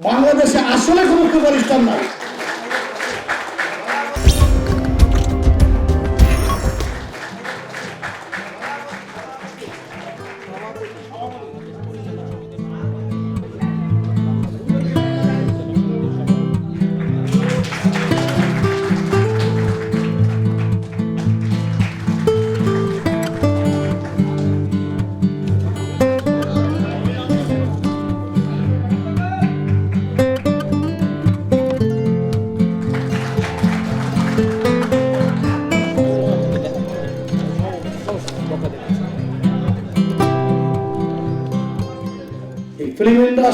বাংলাদেশে আসলে কোনো সুপারস্টার নাই।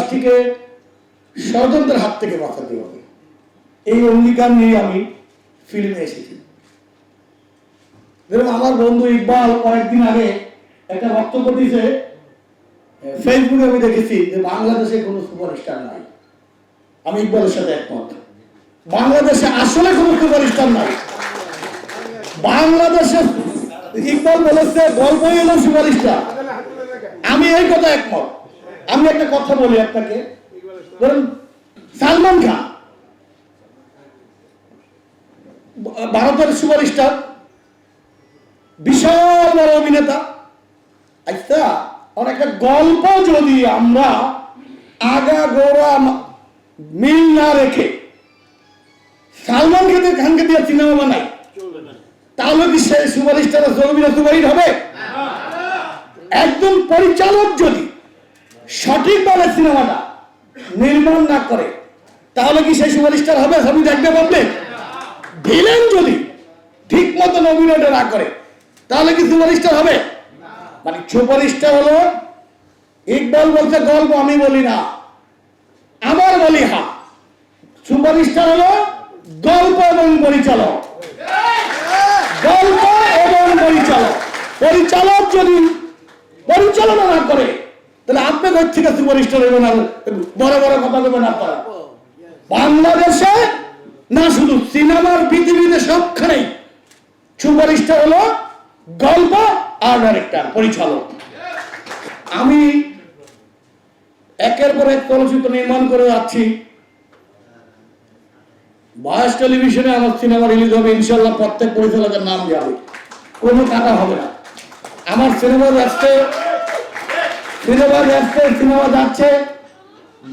ইন্ডাস্ট্রিকে ষড়যন্ত্রের হাত থেকে বাঁচাতে হবে। এই অঙ্গীকার নিয়ে আমি ফিল্মে এসেছি। যেরকম আমার বন্ধু ইকবাল কয়েকদিন আগে একটা বক্তব্য দিয়েছে, ফেসবুকে আমি দেখেছি যে বাংলাদেশে কোনো সুপারস্টার নাই। আমি ইকবালের সাথে একমত। বাংলাদেশে আসলে কোনো সুপারস্টার নাই। বাংলাদেশে ইকবাল বলেছে, গল্পই হলো সুপারস্টার। আমি এই কথা একমত। আমি একটা কথা বলি আপনাকে। ধরুন, সালমান খান, ভারতের সুপারস্টার, বিশাল বড় অভিনেতা। আচ্ছা একটা গল্প যদি আমরা আগা গোড়া মিল না রেখে সালমান খানের খানকে দিয়ে সিনেমা বানাই, তাহলে কি সে সুপারস্টারের জমিরা সুপারিট হবে? একজন পরিচালক যদি সঠিকভাবে সিনেমাটা নির্মাণ না করে, তাহলে কি সেই সুপারস্টার হবে ছবি দেখবে পাবলিক ভিলেন যদি ঠিক মতন অভিনয়টা না করে, তাহলে কি সুপারস্টার হবে? মানে সুপারস্টার হলো, ইকবাল বলছে গল্প আমি বলি না, আমার বলি হা সুপারস্টার হলো গল্প এবং পরিচালক। গল্প এবং পরিচালক। পরিচালক যদি পরিচালনা না করে তাহলে আপনি কোথা থেকে সুপারস্টার হবেন আর বড় বড় কথা বলবেন আপনারা। বাংলাদেশে না শুধু সিনেমার পৃথিবীতে সবখানেই সুপারস্টার হলো গল্প আর ডাইরেক্টর পরিচালক। আমি একের পর এক চলচ্চিত্র নির্মাণ করে যাচ্ছি। বয়স টেলিভিশনে আমার সিনেমা রিলিজ হবে ইনশাল্লাহ প্রত্যেক পরিচালকের নাম যাবে কোনো কাটা হবে না। আমার সিনেমা যাচ্ছে সিনেমা যাচ্ছে সিনেমা যাচ্ছে।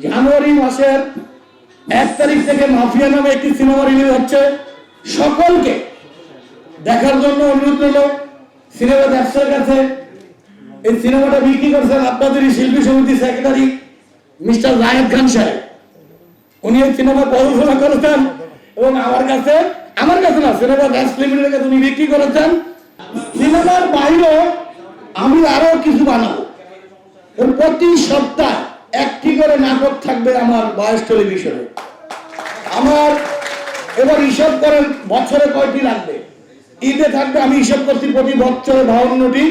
জানুয়ারি মাসের এক তারিখ থেকে মাফিয়া নামে একটি সিনেমা রিলিজ হচ্ছে। সকলকে দেখার জন্য অনুরোধ রইল। সিনেমা ব্যবসার কাছে। এই সিনেমাটা বিক্রি করছেন আপনাদেরই শিল্পী সমিতি সেক্রেটারি মিস্টার জাহেদ খান সাহেব। উনি এই সিনেমা প্রযোজনা করেছেন এবং আমার কাছে আমার কাছে না, সিনেমা গ্যাস লিমিটেডের কাছে উনি বিক্রি করেছেন। সিনেমার বাইরে আমি আরও কিছু বানাবো। প্রতি সপ্তাহ একটি করে নাটক থাকবে আমার বয়স টেলিভিশনে। আমার এবার হিসাব করেন, বছরে কয়টি লাগবে? ঈদে থাকবে, আমি হিসাব করছি প্রতি বছরে বাউন্নটি।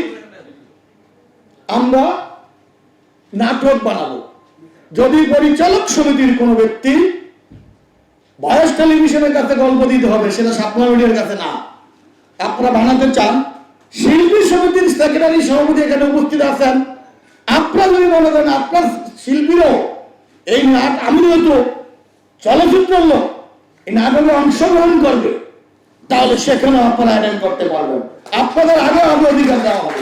আমরা নাটক বানাবো। যদি পরিচালক সমিতির কোনো ব্যক্তি বয়স টেলিভিশনের কাছে গল্প দিতে হবে, সেটা স্বপ্না মিডিয়ার কাছে না। আপনারা বানাতে চান, শিল্পী সমিতির সেক্রেটারি সভাপতি এখানে উপস্থিত আছেন। আপনারা যদি মনে করেন আপনার শিল্পীরাও এই নাট আমি হয়তো চলচ্চিত্র লোক, এই নাটকে অংশগ্রহণ করবে, তাহলে সেখানে আপনারা অ্যাটেন্ড করতে পারবেন। আপনাদের আগে আমি অধিকার দেওয়া হবে।